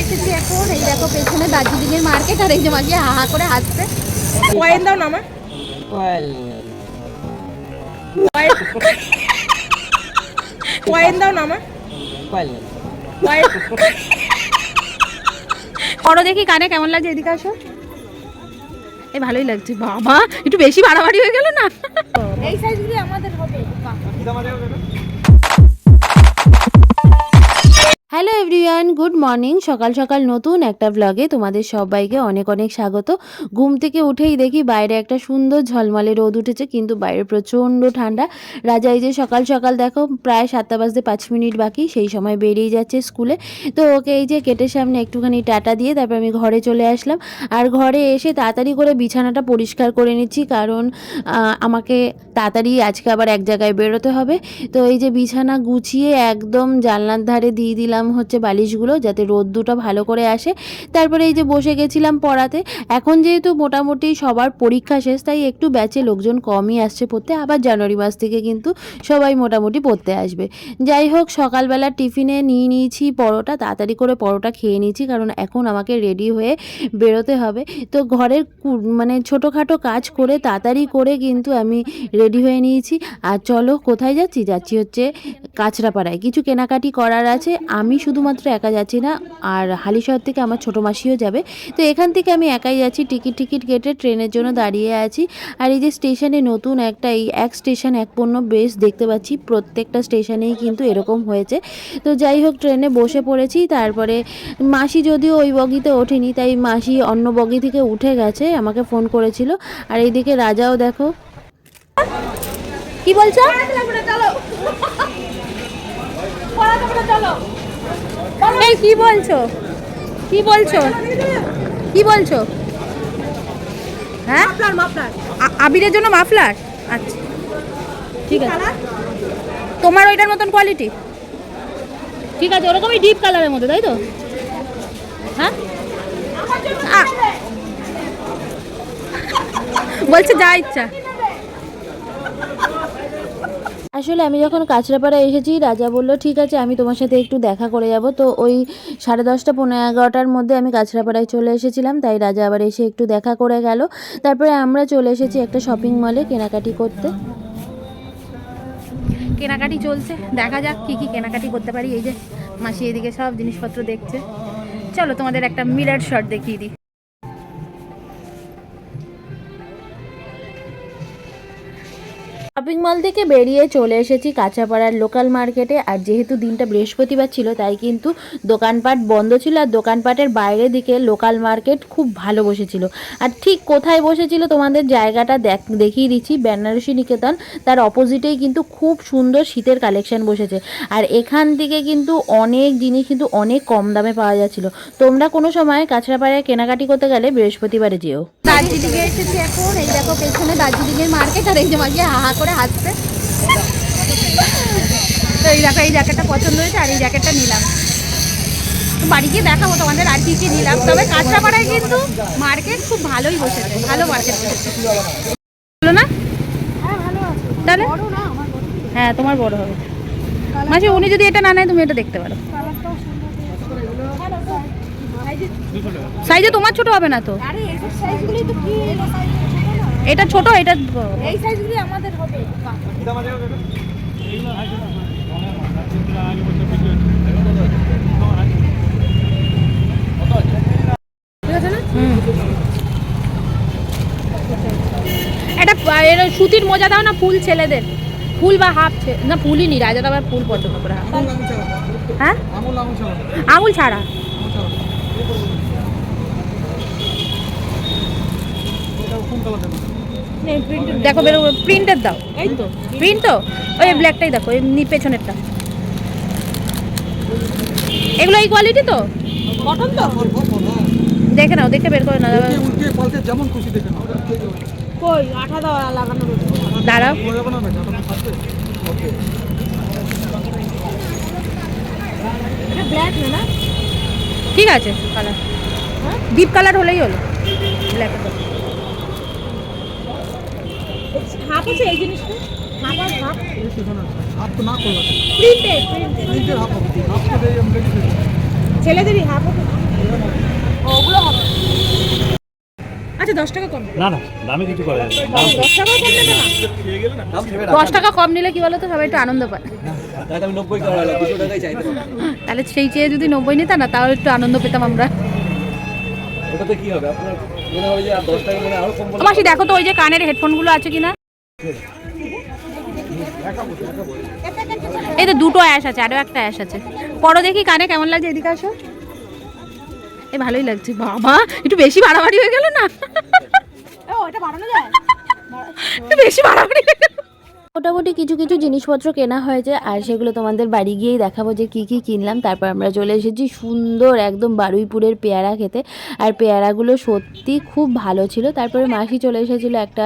এসেছি এখন। এই দেখো পেছনে দার্জিলিংয়ের মার্কেট আর এই যে মাঝে হা হা করে হাসছে কয়েন দাও না আমার। কয়েন। দাও না আমার। করো দেখি কানে কেমন লাগছে এদিকে আসো। এই ভালোই লাগছে বাবা। একটু বেশি বাড়াবাড়ি হয়ে গেল না? এই সাইজগুলি আমাদের হবে। হ্যালো এভরিওয়ান গুড মর্নিং সকাল সকাল নতুন একটা ব্লগে তোমাদের সবাইকে অনেক অনেক স্বাগত। ঘুম থেকে উঠেই দেখি বাইরে একটা সুন্দর ঝলমলে রোদ উঠেছে, কিন্তু বাইরে প্রচণ্ড ঠান্ডা। রাজা, এই যে সকাল সকাল দেখো, প্রায় সাতটা বাজতে পাঁচ মিনিট বাকি, সেই সময় বেরিয়ে যাচ্ছে স্কুলে। তো ওকে এই যে কেটের সামনে একটুখানি টাটা দিয়ে তারপর আমি ঘরে চলে আসলাম। আর ঘরে এসে তাড়াতাড়ি করে বিছানাটা পরিষ্কার করে নিচ্ছি, কারণ আমাকে তাড়াতাড়ি আজকে আবার এক জায়গায় বেরোতে হবে। তো এই যে বিছানা গুছিয়ে একদম জানলার ধারে দিয়ে দিলাম। হচ্ছে বালিশগুলো যাতে রোদ্দুটা ভালো করে আসে। তারপরে এই যে বসে গেছিলাম পড়াতে, এখন যেহেতু মোটামুটি সবার পরীক্ষা শেষ, তাই একটু ব্যাচে লোকজন কমই আসছে পড়তে। আবার জানুয়ারি মাস থেকে কিন্তু সবাই মোটামুটি পড়তে আসবে। যাই হোক, সকালবেলা টিফিনে নিয়ে নিয়েছি পরোটা, তাড়াতাড়ি করে পরোটা খেয়ে নিয়েছি, কারণ এখন আমাকে রেডি হয়ে বেরোতে হবে। তো ঘরের মানে ছোটোখাটো কাজ করে তাড়াতাড়ি করে কিন্তু আমি রেডি হয়ে নিয়েছি। আর চলো কোথায় যাচ্ছি? যাচ্ছি হচ্ছে কাঁচরাপাড়ায়। কিছু কেনাকাটি করার আছে, আমি শুধুমাত্র একা যাচ্ছি না, আর হালিশহর থেকে আমার ছোটো মাসিও যাবে। তো এখান থেকে আমি একাই যাচ্ছি, টিকিট টিকিট কেটে ট্রেনের জন্য দাঁড়িয়ে আছি। আর এই যে স্টেশনে নতুন একটা, এই এক স্টেশন, এক পণ্য বেশ দেখতে পাচ্ছি, প্রত্যেকটা স্টেশনেই কিন্তু এরকম হয়েছে। তো যাই হোক, ট্রেনে বসে পড়েছি, তারপরে মাসি যদিও ওই বগিতে ওঠেনি, তাই মাসি অন্য বগি থেকে উঠে গেছে, আমাকে ফোন করেছিল। আর এইদিকে রাজাও দেখো। কি বলছো? এই কি বলছো? কি বলছো? কি বলছো? হ্যাঁ? আবিরের জন্য মাফলার? আচ্ছা। ঠিক আছে। তোমার ওইটার মতন কোয়ালিটি ঠিক আছে ওরকমই ডিপ কালারের মধ্যে তাই তো? হ্যাঁ? বলছে যা ইচ্ছা। আসলে আমি যখন কাঁচরাপাড়া এসেছি, রাজা বলল, ঠিক আছে, আমি তোমার সাথে একটু দেখা করে যাব। তো ওই সাড়ে দশটা পনেরো এগারোটার মধ্যে আমি কাঁচরাপাড়ায় চলে এসেছিলাম। তাই রাজা আবার এসে একটু দেখা করে গেল। তারপরে আমরা চলে এসেছি একটা শপিং মলে কেনাকাটি করতে। কেনাকাটি চলছে। দেখা যাক কি কি কেনাকাটি করতে পারি। এই যে মাসি এদিকে সব জিনিসপত্র দেখছে। চলো তোমাদের একটা মিরার শট দেখিয়ে দিই। শপিং মল থেকে বেরিয়ে চলে এসেছি কাঁচাপাড়ার লোকাল মার্কেটে আর যেহেতু দিনটা বৃহস্পতিবার ছিল, তাই কিন্তু দোকানপাট বন্ধ ছিল আর দোকানপাটের বাইরে দিকে লোকাল মার্কেট খুব ভালো বসেছিল। আর ঠিক কোথায় বসেছিল তোমাদের জায়গাটা দেখ, দেখিয়ে দিচ্ছি। বেনারসি নিকেতন, তার অপোজিটেই কিন্তু খুব সুন্দর শীতের কালেকশন বসেছে। আর এখান থেকে কিন্তু অনেক জিনিস কিন্তু অনেক কম দামে পাওয়া যাচ্ছিল। তোমরা কোনো সময় কাঁচরাপাড়ায় কেনাকাটি করতে গেলে বৃহস্পতিবারে যেও। দার্জিলিংয়ে এসেছি এখন। এই দেখো পেছনে দার্জিলিংয়ের মার্কেট আর এই যে মাঝে হা হা করে হাসছে তো এই দেখো, এই জ্যাকেটটা পছন্দ হয়েছে আর এই জ্যাকেটটা নিলাম। বাড়ি গিয়ে দেখাবো তোমাদের আর কি কি নিলাম। তবে কাঁচরাপাড়ায় কিন্তু মার্কেট খুব ভালোই বসেছে, ভালো মার্কেট বসেছে। না? তাহলে? হ্যাঁ তোমার বড় হবে। মাসি, উনি যদি এটা না নেয়, তুমি এটা দেখতে পারো। সাইজে তোমার ছোট হবে না তো? এটা ছোট এটা এই সাইজগুলি আমাদের হবে। সুতির মোজা দাও না ফুল ছেলেদের। ফুল বা হাফ না ফুলই নি রাজা তো আবার ফুল পছন্দ করে হ্যাঁ? আঙুল ছাড়া। দেখো বেরো প্রিন্টের দাও। এই তো। প্রিন্ট তো? ওই ব্ল্যাকটাই দেখো এমনি পেছনেরটা। এগুলো এই কোয়ালিটি তো? কটন তো? দেখে নাও দেখে বের করে না উল্টে পাল্টে যেমন খুশি দেখে নাও। কই আঠা দেওয়া লাগানো দাঁড়াও। হয়ে ঠিক আছে কালার ডিপ কালার হলেই হলো। ব্ল্যাক হাফ আছে এই জিনিসটা? হাফ আর হাফ তো শোনা হাফ তো না করলাম প্রিন্টেড প্রিন্টেড হাফ হবে। হাফ করে আমরা রেডি ছেলেদেরই হাফ ওগুলো হবে। আচ্ছা দশ টাকা কম। না না দামে কিছু করে না। দশ টাকা কম দেবে না? দশ টাকা কম নিলে কি বলো তো সবাই একটু আনন্দ পায়। তাহলে সেই চেয়ে যদি নব্বই নিতাম না তাহলে একটু আনন্দ পেতাম আমরা। ওটাতে কি হবে? আপনার মনে হবে যে আর দশ টাকা মনে আরও কম বলে দেখো তো ওই যে কানের হেডফোনগুলো আছে কিনা? এই তো দুটো অ্যাশ আছে আরও একটা অ্যাশ আছে। পরো দেখি কানে কেমন লাগছে এদিকে আসো। এ ভালোই লাগছে বাবা একটু বেশি বাড়াবাড়ি হয়ে গেল না? ও এটা বাড়ানো যায়? বেশি বাড়াবাড়ি হয়ে গেল। মোটামুটি কিছু কিছু জিনিসপত্র কেনা হয়েছে আর সেগুলো তোমাদের বাড়ি গিয়েই দেখাবো যে কি কি কিনলাম। তারপর আমরা চলে এসেছি সুন্দর একদম বারুইপুরের পেয়ারা খেতে। আর পেয়ারাগুলো সত্যি খুব ভালো ছিল। তারপরে মাসি চলে এসেছিল একটা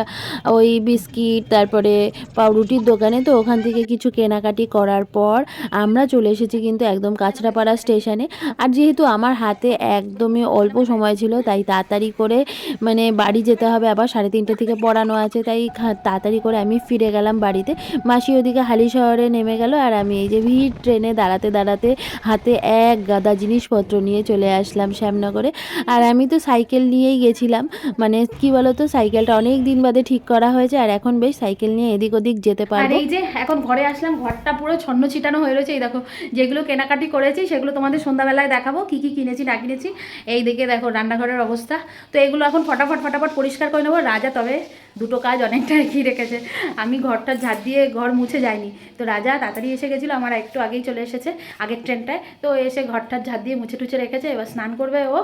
ওই বিস্কিট, তারপরে পাউরুটির দোকানে। তো ওখান থেকে কিছু কেনাকাটি করার পর আমরা চলে এসেছি কিন্তু একদম কাঁচরাপাড়া স্টেশনে। আর যেহেতু আমার হাতে একদমই অল্প সময় ছিল, তাই তাড়াতাড়ি করে মানে বাড়ি যেতে হবে। আবার সাড়ে তিনটে থেকে পড়ানো আছে, তাই তাড়াতাড়ি করে আমি ফিরে গেলাম বাড়িতে। মাসি ওদিকে হালি শহরে নেমে গেল আর আমি এই যে ভিড় ট্রেনে দাঁড়াতে দাঁড়াতে হাতে এক গাদা জিনিসপত্র নিয়ে চলে আসলাম শ্যামনগরে। আর আমি তো সাইকেল নিয়েই গেছিলাম। মানে কি বলতো সাইকেলটা অনেক দিন বাদে ঠিক করা হয়েছে আর এখন বেশ সাইকেল নিয়ে এদিক ওদিক যেতে পারব। এই যে এখন ঘরে আসলাম ঘরটা পুরো ছন্ন ছিটানো হয়ে রয়েছে। এই দেখো যেগুলো কেনাকাটি করেছি সেগুলো তোমাদের সন্ধ্যাবেলায় দেখাবো। কি কি কিনেছি না কিনেছি এই দিকে দেখো রান্নাঘরের অবস্থা। তো এগুলো এখন ফটাফট ফটাফট পরিষ্কার করে নেব। রাজা তবে দুটো কাজ অনেকটা এগিয়ে রেখেছে। আমি ঘরটা ঝাড় দিয়ে ঘর মুছে যায়নি। তো রাজা তাড়াতাড়ি এসে গেছিল, আমার একটু আগেই চলে এসেছে, আগের ট্রেনটায়। তো এসে ঘরটা ঝাড় দিয়ে মুছে টুছে রেখেছে, এবার স্নান করবে ও।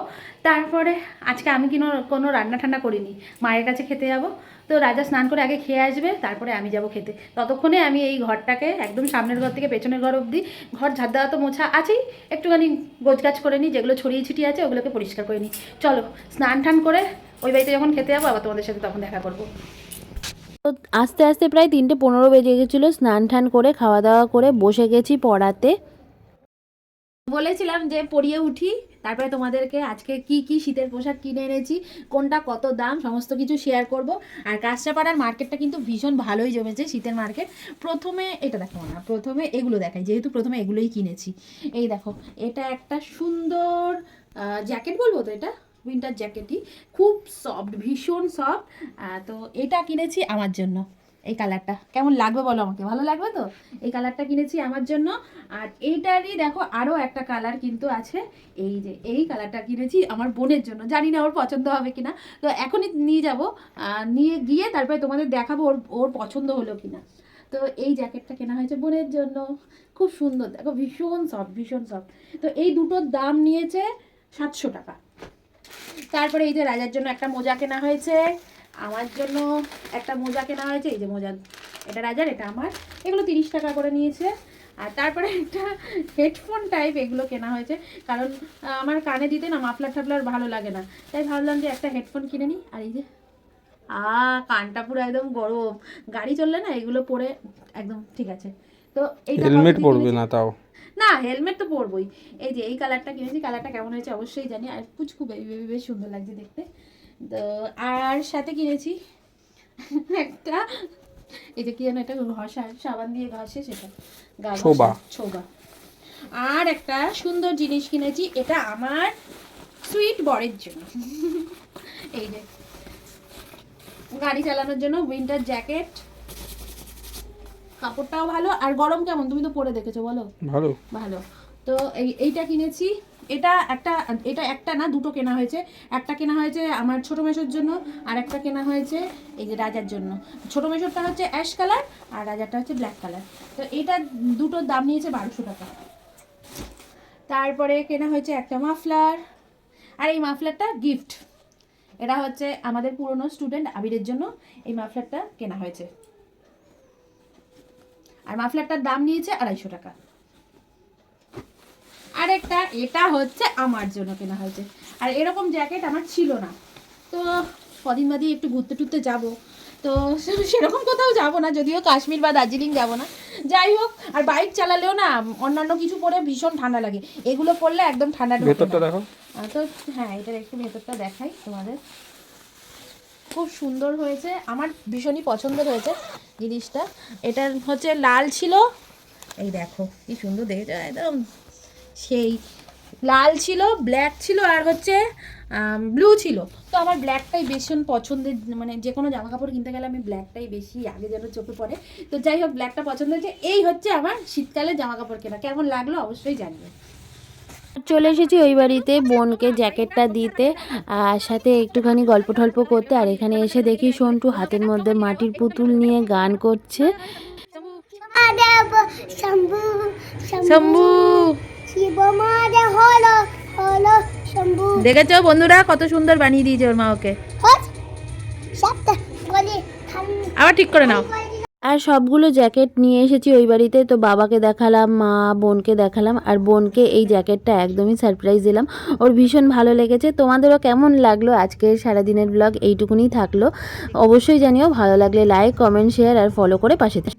তারপরে আজকে আমি কিনো, কোনো রান্না ঠান্না করিনি, মায়ের কাছে খেতে যাব। তো রাজা স্নান করে আগে খেয়ে আসবে, তারপরে আমি যাব খেতে। ততক্ষণে আমি এই ঘরটাকে একদম সামনের ঘর থেকে পেছনের ঘর অবধি, ঘর ঝাড় দেওয়া তো মোছা আছেই, একটুখানি গোছগাছ করে নিই যেগুলো ছড়িয়ে ছিটিয়ে আছে, ওগুলোকে পরিষ্কার করে নিই চলো, স্নান টান করে ওই বাড়িতে যখন খেতে যাব, আবার তোমাদের সাথে তখন দেখা করব। তো আস্তে আস্তে প্রায় তিনটে পনেরো বেজে গেছিল, স্নান টান করে, খাওয়া দাওয়া করে বসে গেছি পড়াতে। বলেছিলাম যে পরিয়ে উঠি, তারপরে তোমাদেরকে আজকে কি কি শীতের পোশাক কিনে এনেছি, কোনটা কত দাম, সমস্ত কিছু শেয়ার করব। আর কাঁচরাপাড়ার মার্কেটটা কিন্তু ভীষণ ভালোই জমেছে শীতের মার্কেট প্রথমে এটা দেখো না, প্রথমে এগুলো দেখাই, যেহেতু প্রথমে এগুলোই কিনেছি। এই দেখো, এটা একটা সুন্দর জ্যাকেট বলব তো এটা? উইন্টার জ্যাকেটই খুব সফট ভীষণ সফট তো এটা কিনেছি আমার জন্য। এই কালারটা কেমন লাগবে বলো আমাকে? ভালো লাগবে তো? এই কালারটা কিনেছি আমার জন্য। আর এইটারই দেখো আরও একটা কালার কিন্তু আছে। এই যে, এই কালারটা কিনেছি আমার বোনের জন্য। জানি না ওর পছন্দ হবে কিনা। তো এখনই নিয়ে যাব। নিয়ে গিয়ে তারপরে তোমাদের দেখাবো ওর ওর পছন্দ হলো কিনা। তো এই জ্যাকেটটা কেনা হয়েছে বোনের জন্য। খুব সুন্দর। দেখো ভীষণ সফট ভীষণ সফট তো এই দুটোর দাম নিয়েছে সাতশো টাকা। তারপরে এই যে রাজার জন্য একটা মোজা কেনা হয়েছে আমার জন্য একটা মোজা কেনা হয়েছে এই যে মোজা এটা রাজার এটা আমার এগুলো তিরিশ টাকা করে নিয়েছে। আর তারপরে একটা হেডফোন টাইপ এগুলো কেনা হয়েছে কারণ আমার কানে দিতে না মাফলার টাফলার ভালো লাগে না। তাই ভাবলাম যে একটা হেডফোন কিনে নিই আর এই যে আ কানটা পুরো একদম গরম। গাড়ি চললে না এগুলো পরে একদম ঠিক আছে। তো এইটা হেলমেট পরবে না তাও। না হেলমেট তো পরবই। এই যে এই কালারটা কিনেছি কালারটা কেমন হয়েছে অবশ্যই জানি। আর পুচকু বেবি বেবি বেশ সুন্দর লাগছে দেখতে। তো আর সাথে কিনেছি একটা এই যে কি যেন এটা ঘষা সাবান দিয়ে ঘষে সেটা। গা ছোবা। ছোবা। আর একটা সুন্দর জিনিস কিনেছি এটা আমার সুইট বরের জন্য। এই যে গাড়ি চালানোর জন্য উইন্টার জ্যাকেট কাপড়টাও ভালো আর গরম কেমন? তুমি তো পরে দেখেছ বলো। ভালো। ভালো। তো এই এইটা কিনেছি। এটা একটা এটা একটা না দুটো কেনা হয়েছে। একটা কেনা হয়েছে আমার ছোটো মেশোর জন্য আর একটা কেনা হয়েছে এই যে রাজার জন্য। ছোটো মেশোরটা হচ্ছে অ্যাশ কালার আর রাজারটা হচ্ছে ব্ল্যাক কালার। তো এটা দুটোর দাম নিয়েছে বারোশো টাকা। তারপরে কেনা হয়েছে একটা মাফলার। আর এই মাফলারটা গিফট। এটা হচ্ছে আমাদের পুরনো স্টুডেন্ট আবিরের জন্য এই মাফলারটা কেনা হয়েছে। আর মাফলারটার দাম নিয়েছে আড়াইশো টাকা। আরেকটা এটা হচ্ছে আমার জন্য কেনা হয়েছে। আর এরকম জ্যাকেট আমার ছিল না। তো কদিন বাদে একটু ঘুরতে টুরতে যাব। তো সেরকম কোথাও যাব না যদিও কাশ্মীর বা দার্জিলিং যাব না। যাই হোক আর বাইক চালালেও না অন্যান্য কিছু পরে ভীষণ ঠান্ডা লাগে। এগুলো পরলে একদম ঠান্ডা ভেতরটা দেখো। তো হ্যাঁ এটার একটু ভেতরটা দেখাই তোমাদের। খুব সুন্দর হয়েছে, আমার ভীষণই পছন্দ হয়েছে জিনিসটা। এটার হচ্ছে লাল ছিল, এই দেখো কি সুন্দর দেখেছ? একদম সেই লাল ছিল ব্ল্যাক ছিল আর হচ্ছে ব্লু ছিল। তো আমার ব্ল্যাকটাই ভীষণ পছন্দের মানে যে কোনো জামা কাপড় কিনতে গেলে আমি ব্ল্যাকটাই বেশি আগে যেন চোখে পড়ে। তো যাই হোক ব্ল্যাকটা পছন্দ হয়েছে। এই হচ্ছে আমার শীতকালে জামা কাপড় কেনা। কেমন লাগল অবশ্যই জানিও। চলে এসেছি ওই বাড়িতে। বোনকে জ্যাকেটটা দিতে আর সাথে একটুখানি গল্প টল্প করতে। আর এখানে এসে দেখি সন্টু হাতের মধ্যে মাটির পুতুল নিয়ে গান করছে। মহাদেব শম্ভু শম্ভু। শিব মহাদেব হলো হলো শম্ভু। দেখেছ বন্ধুরা কত সুন্দর বানিয়ে দিয়েছে ওর মা ওকে? আবার ঠিক করে নাও। আর সবগুলো জ্যাকেট নিয়ে এসেছি ওই বাড়িতে। তো বাবাকে দেখালাম, মা বোনকে দেখালাম আর বোনকে এই জ্যাকেটটা একদমই সারপ্রাইজ দিলাম। ওর ভীষণ ভালো লেগেছে। তোমাদেরও কেমন লাগল আজকের সারাদিনের ব্লগ এইটুকুনি থাকল। অবশ্যই জানিও, ভালো লাগলে লাইক কমেন্ট শেয়ার আর ফলো করে পাশে থেকো।